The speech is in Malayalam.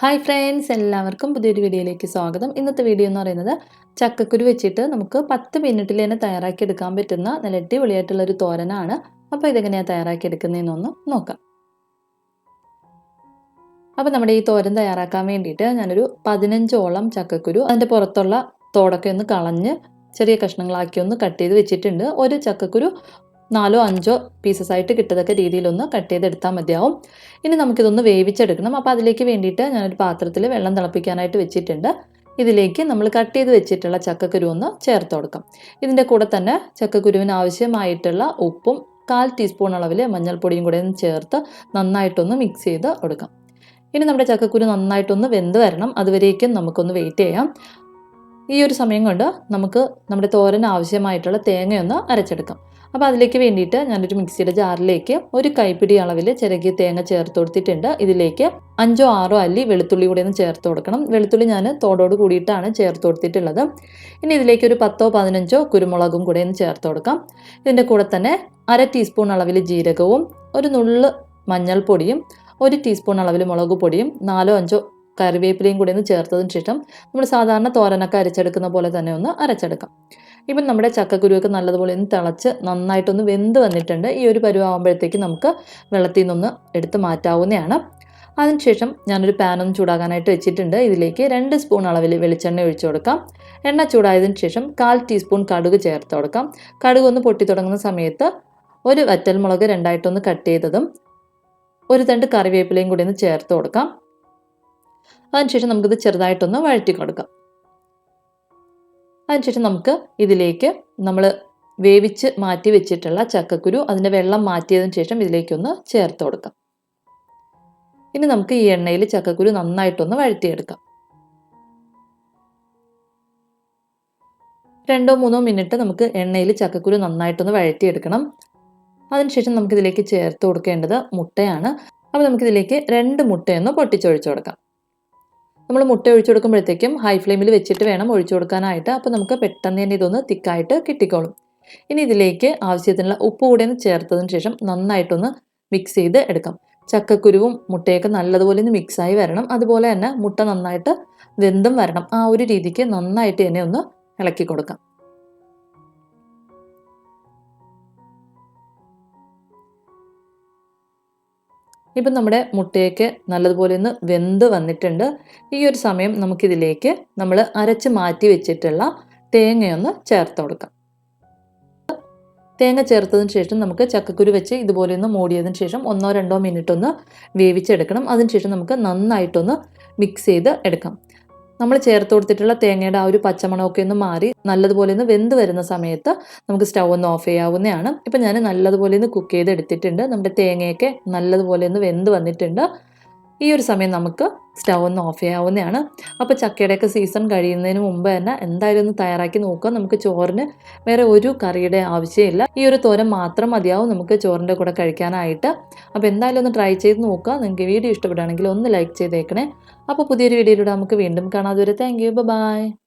ഹായ് ഫ്രണ്ട്സ് എല്ലാവർക്കും പുതിയൊരു വീഡിയോയിലേക്ക് സ്വാഗതം. ഇന്നത്തെ വീഡിയോ എന്ന് പറയുന്നത് ചക്കക്കുരു വെച്ചിട്ട് നമുക്ക് പത്ത് മിനിറ്റിൽ തന്നെ തയ്യാറാക്കി എടുക്കാൻ പറ്റുന്ന നല്ല അടിപൊളിയായിട്ടുള്ള ഒരു തോരനാണ്. അപ്പോൾ ഇതെങ്ങനെയാണ് തയ്യാറാക്കി എടുക്കുന്നതെന്നൊന്ന് നോക്കാം. അപ്പോൾ നമ്മുടെ ഈ തോരൻ തയ്യാറാക്കാൻ വേണ്ടിയിട്ട് ഞാനൊരു പതിനഞ്ചോളം ചക്കക്കുരു അതിന്റെ പുറത്തുള്ള തോടൊക്കെ ഒന്ന് കളഞ്ഞ് ചെറിയ കഷ്ണങ്ങളാക്കി ഒന്ന് കട്ട് ചെയ്ത് വെച്ചിട്ടുണ്ട്. ഒരു ചക്കക്കുരു നാലോ അഞ്ചോ പീസസ് ആയിട്ട് കിട്ടത്തക്ക രീതിയിലൊന്ന് കട്ട് ചെയ്തെടുത്താൽ മതിയാവും. ഇനി നമുക്കിതൊന്ന് വേവിച്ചെടുക്കണം. അപ്പോൾ അതിലേക്ക് വേണ്ടിയിട്ട് ഞാനൊരു പാത്രത്തിൽ വെള്ളം തിളപ്പിക്കാനായിട്ട് വെച്ചിട്ടുണ്ട്. ഇതിലേക്ക് നമ്മൾ കട്ട് ചെയ്ത് വെച്ചിട്ടുള്ള ചക്കക്കുരു ഒന്ന് ചേർത്ത് കൊടുക്കാം. ഇതിന്റെ കൂടെ തന്നെ ചക്കക്കുരുവിന് ആവശ്യമായിട്ടുള്ള ഉപ്പും കാൽ ടീസ്പൂൺ അളവിൽ മഞ്ഞൾപ്പൊടിയും കൂടെ ഒന്ന് ചേർത്ത് നന്നായിട്ടൊന്ന് മിക്സ് ചെയ്ത് കൊടുക്കാം. ഇനി നമ്മുടെ ചക്കക്കുരു നന്നായിട്ടൊന്ന് വെന്ത് വരണം. അതുവരേക്കും നമുക്കൊന്ന് വെയിറ്റ് ചെയ്യാം. ഈ ഒരു സമയം കൊണ്ട് നമുക്ക് നമ്മുടെ തോരൻ ആവശ്യമായിട്ടുള്ള തേങ്ങയൊന്ന് അരച്ചെടുക്കാം. അപ്പോൾ അതിലേക്ക് വേണ്ടിയിട്ട് ഞാനൊരു മിക്സിയുടെ ജാറിലേക്ക് ഒരു കൈപ്പിടി അളവിൽ ചിരകിയ തേങ്ങ ചേർത്ത് കൊടുത്തിട്ടുണ്ട്. ഇതിലേക്ക് അഞ്ചോ ആറോ അല്ലി വെളുത്തുള്ളി കൂടി ഒന്ന് ചേർത്ത് കൊടുക്കണം. വെളുത്തുള്ളി ഞാൻ തോടോട് കൂടിയിട്ടാണ് ചേർത്ത് കൊടുത്തിട്ടുള്ളത്. ഇനി ഇതിലേക്ക് ഒരു പത്തോ പതിനഞ്ചോ കുരുമുളകും കൂടെ ഒന്ന് ചേർത്ത് കൊടുക്കാം. ഇതിന്റെ കൂടെ തന്നെ അര ടീസ്പൂൺ അളവിൽ ജീരകവും ഒരു നുള്ള് മഞ്ഞൾപ്പൊടിയും ഒരു ടീസ്പൂൺ അളവിൽ മുളക് പൊടിയും നാലോ അഞ്ചോ കറിവേപ്പിലയും കൂടി ഒന്ന് ചേർത്തതിന് ശേഷം നമ്മൾ സാധാരണ തോരനൊക്കെ അരച്ചെടുക്കുന്ന പോലെ തന്നെ ഒന്ന് അരച്ചെടുക്കാം. ഇപ്പം നമ്മുടെ ചക്കക്കുരുവൊക്കെ നല്ലതുപോലെ ഒന്ന് തിളച്ച് നന്നായിട്ടൊന്ന് വെന്ത് വന്നിട്ടുണ്ട്. ഈ ഒരു പരുവാകുമ്പോഴത്തേക്ക് നമുക്ക് വെള്ളത്തിൽ നിന്നൊന്ന് എടുത്ത് മാറ്റാവുന്നതാണ്. അതിനുശേഷം ഞാനൊരു പാനൊന്ന് ചൂടാകാനായിട്ട് വെച്ചിട്ടുണ്ട്. ഇതിലേക്ക് രണ്ട് സ്പൂൺ അളവിൽ വെളിച്ചെണ്ണ ഒഴിച്ചു കൊടുക്കാം. എണ്ണ ചൂടായതിനു ശേഷം കാൽ ടീസ്പൂൺ കടുക് ചേർത്ത് കൊടുക്കാം. കടുക് ഒന്ന് പൊട്ടി തുടങ്ങുന്ന സമയത്ത് ഒരു വറ്റൽമുളക് രണ്ടായിട്ടൊന്ന് കട്ട് ചെയ്തതും ഒരു തണ്ട് കറിവേപ്പിലയും കൂടി ഒന്ന് ചേർത്ത് കൊടുക്കാം. അതിനുശേഷം നമുക്കിത് ചെറുതായിട്ടൊന്ന് വഴറ്റി കൊടുക്കാം. അതിനുശേഷം നമുക്ക് ഇതിലേക്ക് നമ്മൾ വേവിച്ച് മാറ്റി വെച്ചിട്ടുള്ള ചക്കക്കുരു അതിന്റെ വെള്ളം മാറ്റിയതിന് ശേഷം ഇതിലേക്കൊന്ന് ചേർത്ത് കൊടുക്കാം. ഇനി നമുക്ക് ഈ എണ്ണയിൽ ചക്കക്കുരു നന്നായിട്ടൊന്ന് വഴറ്റിയെടുക്കാം. രണ്ടോ മൂന്നോ മിനിറ്റ് നമുക്ക് എണ്ണയിൽ ചക്കക്കുരു നന്നായിട്ടൊന്ന് വഴറ്റിയെടുക്കണം. അതിനുശേഷം നമുക്കിതിലേക്ക് ചേർത്ത് കൊടുക്കേണ്ടത് മുട്ടയാണ്. അപ്പോൾ നമുക്കിതിലേക്ക് രണ്ട് മുട്ടയൊന്ന് പൊട്ടിച്ചൊഴിച്ചു കൊടുക്കാം. നമ്മൾ മുട്ട ഒഴിച്ചു കൊടുക്കുമ്പോഴത്തേക്കും ഹൈ ഫ്ലെയിമിൽ വെച്ചിട്ട് വേണം ഒഴിച്ചു കൊടുക്കാനായിട്ട്. അപ്പോൾ നമുക്ക് പെട്ടെന്ന് തന്നെ ഇതൊന്ന് തിക്കായിട്ട് കിട്ടിക്കോളും. ഇനി ഇതിലേക്ക് ആവശ്യത്തിനുള്ള ഉപ്പ് കൂടെ ഒന്ന് ചേർത്തതിന് ശേഷം നന്നായിട്ടൊന്ന് മിക്സ് ചെയ്ത് എടുക്കാം. ചക്കക്കുരുവും മുട്ടയൊക്കെ നല്ലതുപോലെ ഒന്ന് മിക്സായി വരണം. അതുപോലെ തന്നെ മുട്ട നന്നായിട്ട് വെന്തും വരണം. ആ ഒരു രീതിക്ക് നന്നായിട്ട് തന്നെ ഒന്ന് ഇളക്കി കൊടുക്കാം. ഇപ്പം നമ്മുടെ മുട്ടയൊക്കെ നല്ലതുപോലെ ഒന്ന് വെന്ത് വന്നിട്ടുണ്ട്. ഈ ഒരു സമയം നമുക്കിതിലേക്ക് നമ്മൾ അരച്ച് മാറ്റി വെച്ചിട്ടുള്ള തേങ്ങയൊന്ന് ചേർത്ത് കൊടുക്കാം. തേങ്ങ ചേർത്തതിന് ശേഷം നമുക്ക് ചക്കക്കുരു വെച്ച് ഇതുപോലെ ഒന്ന് മൂടിയതിന് ശേഷം ഒന്നോ രണ്ടോ മിനിറ്റ് ഒന്ന് വേവിച്ചെടുക്കണം. അതിനുശേഷം നമുക്ക് നന്നായിട്ടൊന്ന് മിക്സ് ചെയ്ത് എടുക്കാം. നമ്മൾ ചേർത്ത് കൊടുത്തിട്ടുള്ള തേങ്ങയുടെ ആ ഒരു പച്ചമണമൊക്കെ ഒന്ന് മാറി നല്ലതുപോലെ ഒന്ന് വെന്ത് വരുന്ന സമയത്ത് നമുക്ക് സ്റ്റൗ ഒന്ന് ഓഫ് ചെയ്യാവുന്നതാണ്. ഇപ്പം ഞാൻ നല്ലതുപോലെ ഒന്ന് കുക്ക് ചെയ്ത് എടുത്തിട്ടുണ്ട് നമ്മുടെ തേങ്ങയൊക്കെ നല്ലതുപോലെ ഒന്ന് വെന്ത് വന്നിട്ടുണ്ട്. ഈ ഒരു സമയം നമുക്ക് സ്റ്റൗ ഒന്ന് ഓഫ് ചെയ്യാവുന്നതാണ്. അപ്പോൾ ചക്കയുടെയൊക്കെ സീസൺ കഴിയുന്നതിന് മുമ്പ് തന്നെ എന്തായാലും ഒന്ന് തയ്യാറാക്കി നോക്കുക. നമുക്ക് ചോറിന് വേറെ ഒരു കറിയുടെ ആവശ്യമില്ല. ഈ ഒരു തോരൻ മാത്രം മതിയാവും നമുക്ക് ചോറിന്റെ കൂടെ കഴിക്കാനായിട്ട്. അപ്പോൾ എന്തായാലും ഒന്ന് ട്രൈ ചെയ്ത് നോക്കുക. നിങ്ങൾക്ക് വീഡിയോ ഇഷ്ടപ്പെടുകയാണെങ്കിൽ ഒന്ന് ലൈക്ക് ചെയ്തേക്കണേ. അപ്പോൾ പുതിയൊരു വീഡിയോയിലൂടെ നമുക്ക് വീണ്ടും കാണാതെ വരെ താങ്ക് യു ബൈ